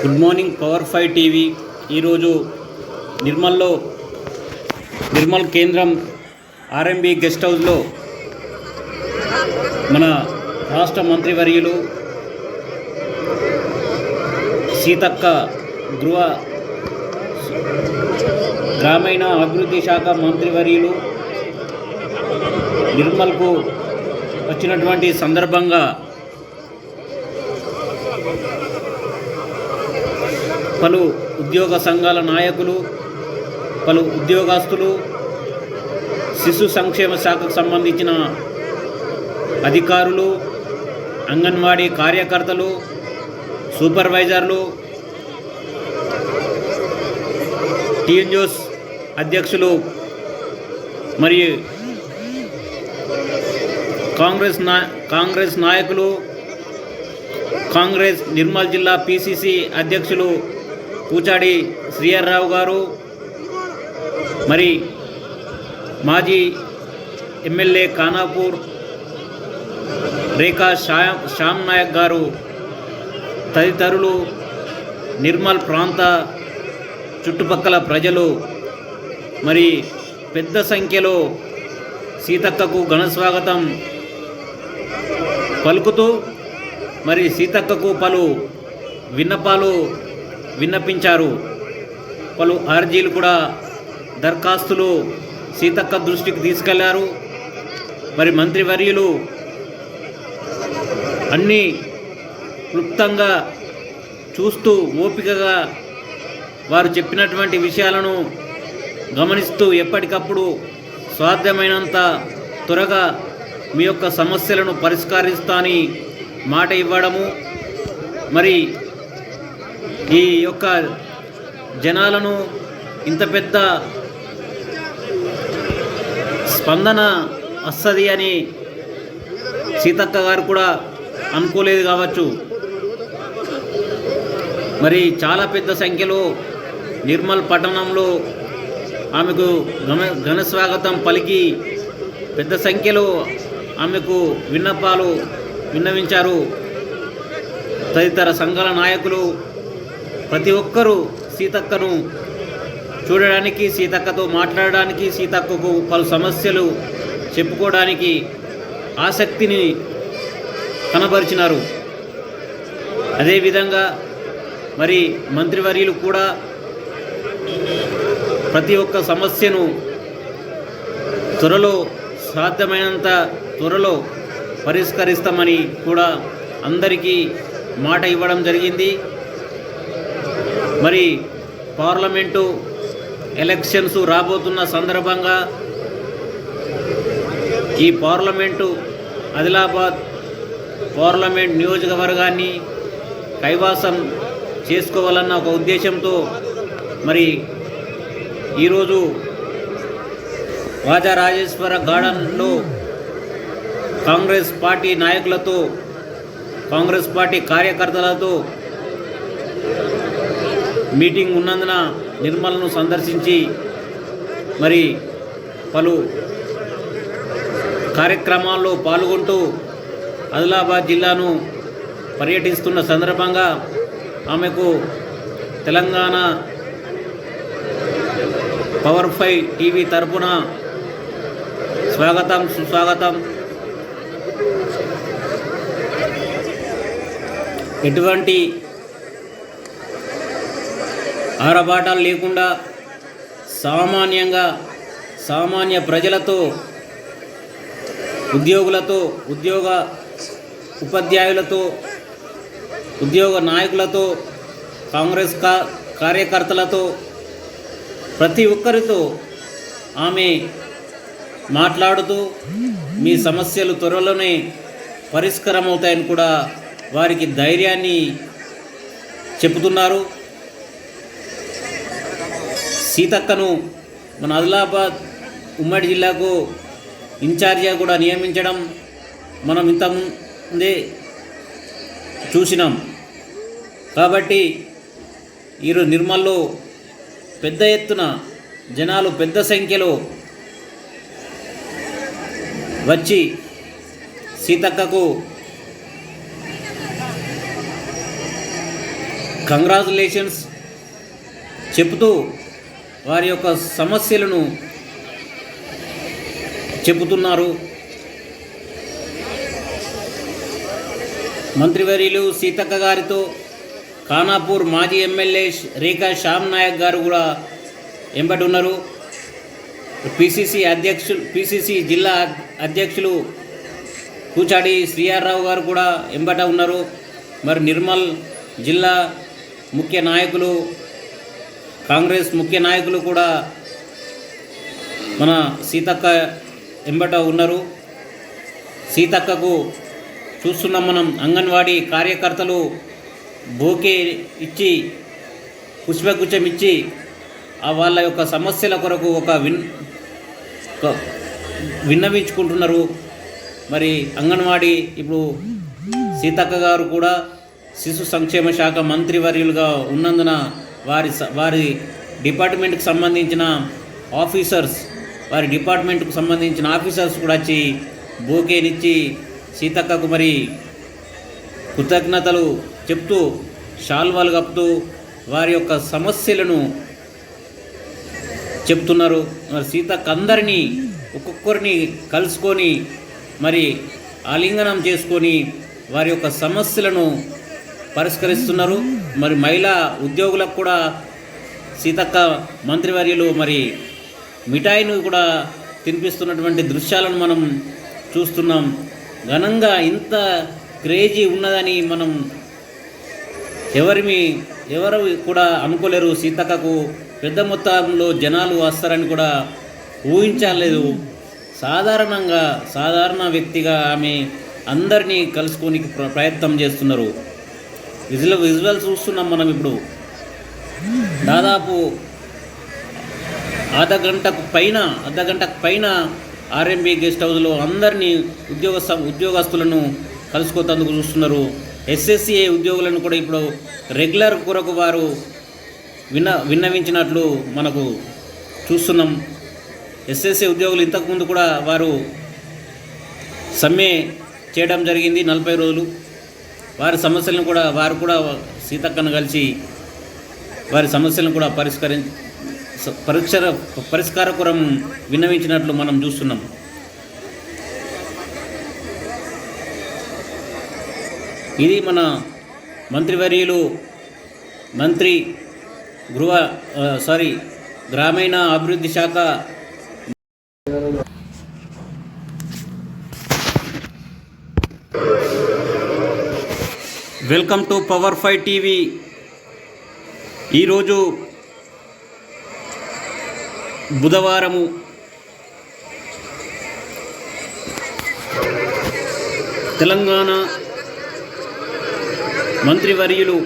Good morning power five TV. ఈరోజు నిర్మల్లో నిర్మల్ కేంద్రం ఆర్ఎంబి గెస్ట్ హౌస్లో మన రాష్ట్ర మంత్రివర్యులు సీతక్క గృహ గ్రామీణ అభివృద్ధి శాఖ మంత్రివర్యులు నిర్మల్కు వచ్చినటువంటి సందర్భంగా పలు ఉద్యోగ సంఘాల నాయకులు పలు ఉద్యోగస్తులు శిశు సంక్షేమ శాఖకు సంబంధించిన అధికారులు అంగన్వాడీ కార్యకర్తలు సూపర్వైజర్లు టీఎన్జోస్ అధ్యక్షులు మరియు కాంగ్రెస్ నా కాంగ్రెస్ నాయకులు కాంగ్రెస్ నిర్మల్ జిల్లా పిసిసి అధ్యక్షులు పూచాడి శ్రీయర్రావు గారు మరి మాజీ ఎమ్మెల్యే ఖానాపూర్ రేఖా శ్యామ్ శ్యామ్ నాయక్ గారు తదితరులు నిర్మల్ ప్రాంత చుట్టుపక్కల ప్రజలు మరి పెద్ద సంఖ్యలో సీతక్కకు ఘనస్వాగతం పలుకుతూ మరి సీతక్కకు పలు విన్నపాలు విన్నపించారు. పలు అర్జీలు కూడా దరఖాస్తులు సీతక్క దృష్టికి తీసుకెళ్ళారు. మరి మంత్రివర్యులు అన్నీ క్లుప్తంగా చూస్తూ ఓపికగా వారు చెప్పినటువంటి విషయాలను గమనిస్తూ ఎప్పటికప్పుడు సాధ్యమైనంత త్వరగా మీ యొక్క సమస్యలను పరిష్కరిస్తాని మాట ఇవ్వడము. మరి ఈ యొక్క జనాలను ఇంత పెద్ద స్పందన వస్తుంది అని సీతక్క గారు కూడా అనుకోలేదు కావచ్చు. మరి చాలా పెద్ద సంఖ్యలో నిర్మల్ పట్టణంలో ఆమెకు ఘన ఘన స్వాగతం పలికి పెద్ద సంఖ్యలో ఆమెకు విన్నపాలు విన్నవించారు. తదితర సంఘాల నాయకులు ప్రతి ఒక్కరూ సీతక్కను చూడడానికి సీతక్కతో మాట్లాడడానికి సీతక్కకు పలు సమస్యలు చెప్పుకోవడానికి ఆసక్తిని కనబరిచినారు. అదేవిధంగా మరి మంత్రివర్యులు కూడా ప్రతి ఒక్క సమస్యను త్వరలో సాధ్యమైనంత త్వరలో పరిష్కరిస్తామని కూడా అందరికీ మాట ఇవ్వడం జరిగింది. మరి పార్లమెంటు ఎలక్షన్స్ రాబోతున్న సందర్భంగా ఈ పార్లమెంటు ఆదిలాబాద్ పార్లమెంట్ నియోజకవర్గాన్ని కైవాసం చేసుకోవాలన్న ఒక ఉద్దేశంతో మరి ఈరోజు రాజరాజేశ్వర గార్డెన్లో కాంగ్రెస్ పార్టీ నాయకులతో కాంగ్రెస్ పార్టీ కార్యకర్తలతో మీటింగ్ ఉన్నందున నిర్మల్ను సందర్శించి మరి పలు కార్యక్రమాల్లో పాల్గొంటూ ఆదిలాబాద్ జిల్లాను పర్యటిస్తున్న సందర్భంగా ఆమెకు తెలంగాణ పవర్ ఫైవ్ టీవీ తరపున స్వాగతం సుస్వాగతం. ఎటువంటి ఆరబాటాలు లేకుండా సామాన్యంగా సామాన్య ప్రజలతో ఉద్యోగులతో ఉద్యోగ ఉపాధ్యాయులతో ఉద్యోగ నాయకులతో కాంగ్రెస్ కా కార్యకర్తలతో ప్రతి ఒక్కరితో ఆమె మాట్లాడుతూ మీ సమస్యలు త్వరలోనే పరిష్కారం అవుతాయని కూడా వారికి ధైర్యాన్ని చెబుతున్నారు. సీతక్కను మన ఆదిలాబాద్ ఉమ్మడి జిల్లాకు ఇన్ఛార్జిగా కూడా నియమించడం మనం ఇంత ముందే చూసినాం. కాబట్టి ఈరోజు నిర్మల్లో పెద్ద ఎత్తున జనాలు పెద్ద సంఖ్యలో వచ్చి సీతక్కకు కంగ్రాచులేషన్స్ చెబుతూ వారి యొక్క సమస్యలను చెబుతున్నారు. మంత్రివర్యులు సీతక్క గారితో ఖానాపూర్ మాజీ ఎమ్మెల్యే రేఖా శ్యామ్ నాయక్ గారు కూడా ఎంబడి ఉన్నారు పిసిసి అధ్యక్షులు పిసిసి జిల్లా అధ్యక్షులు కూచాడి శ్రీఆర్రావు గారు కూడా ఎంబట ఉన్నారు. మరి నిర్మల్ జిల్లా ముఖ్య నాయకులు కాంగ్రెస్ ముఖ్య నాయకులు కూడా మన సీతక్క ఎంబట ఉన్నారు. సీతక్కకు చూస్తున్నాం మనం అంగన్వాడీ కార్యకర్తలు బోకే ఇచ్చి పుష్పగుచ్చం ఇచ్చి వాళ్ళ యొక్క సమస్యల కొరకు ఒక విన్ విన్నవించుకుంటున్నారు. మరి అంగన్వాడీ ఇప్పుడు సీతక్క గారు కూడా శిశు సంక్షేమ శాఖ మంత్రివర్యులుగా ఉన్నందున వారి స- వారి డిపార్ట్మెంట్కి సంబంధించిన ఆఫీసర్స్ వారి డిపార్ట్మెంట్కు సంబంధించిన ఆఫీసర్స్ కూడా వచ్చి బోకేనిచ్చి సీతక్కకు మరి కృతజ్ఞతలు చెప్తూ షాల్వాలు కప్పుతూ వారి యొక్క సమస్యలను చెప్తున్నారు. మరి సీతక్క అందరినీ ఒక్కొక్కరిని కలుసుకొని మరి ఆలింగనం చేసుకొని వారి యొక్క సమస్యలను పరిష్కరిస్తున్నారు. మరి మహిళా ఉద్యోగులకు కూడా సీతక్క మంత్రివర్యులు మరి మిఠాయిని కూడా తినిపిస్తున్నటువంటి దృశ్యాలను మనం చూస్తున్నాం. ఘనంగా ఇంత క్రేజీ ఉన్నదని మనం ఎవరిమి ఎవరు కూడా అనుకోలేరు. సీతక్కకు పెద్ద మొత్తంలో జనాలు వస్తారని కూడా ఊహించలేదు. సాధారణంగా సాధారణ వ్యక్తిగా ఆమె అందరినీ కలుసుకోనికి ప్ర- ప్రయత్నం చేస్తున్నారు. విజువల్ విజువల్ చూస్తున్నాం మనం ఇప్పుడు. దాదాపు అర్ధ గంటకు పైన అర్ధ గంటకు పైన ఆర్ఎంబి గెస్ట్ హౌస్లో అందరినీ ఉద్యోగ ఉద్యోగస్తులను కలుసుకోతందుకు చూస్తున్నారు. ఎస్ఎస్సిఏ ఉద్యోగులను కూడా ఇప్పుడు రెగ్యులర్ కొరకు వారు విన్న విన్నవించినట్లు మనకు చూస్తున్నాం. ఎస్ఎస్సి ఉద్యోగులు ఇంతకుముందు కూడా వారు సమ్మె చేయడం జరిగింది నలభై రోజులు. వారి సమస్యలను కూడా వారు కూడా సీతక్కను కలిసి వారి సమస్యలను కూడా పరిష్కరి పరిష్కర పరిష్కార పరిష్కారపురం విన్నవించినట్లు మనం చూస్తున్నాం. ఇది మన మంత్రివర్యులు మంత్రి గృహ సారీ గ్రామీణ అభివృద్ధి శాఖ welcome to power five TV. ఈరోజు బుధవారము. తెలంగాణ మంత్రివర్యులు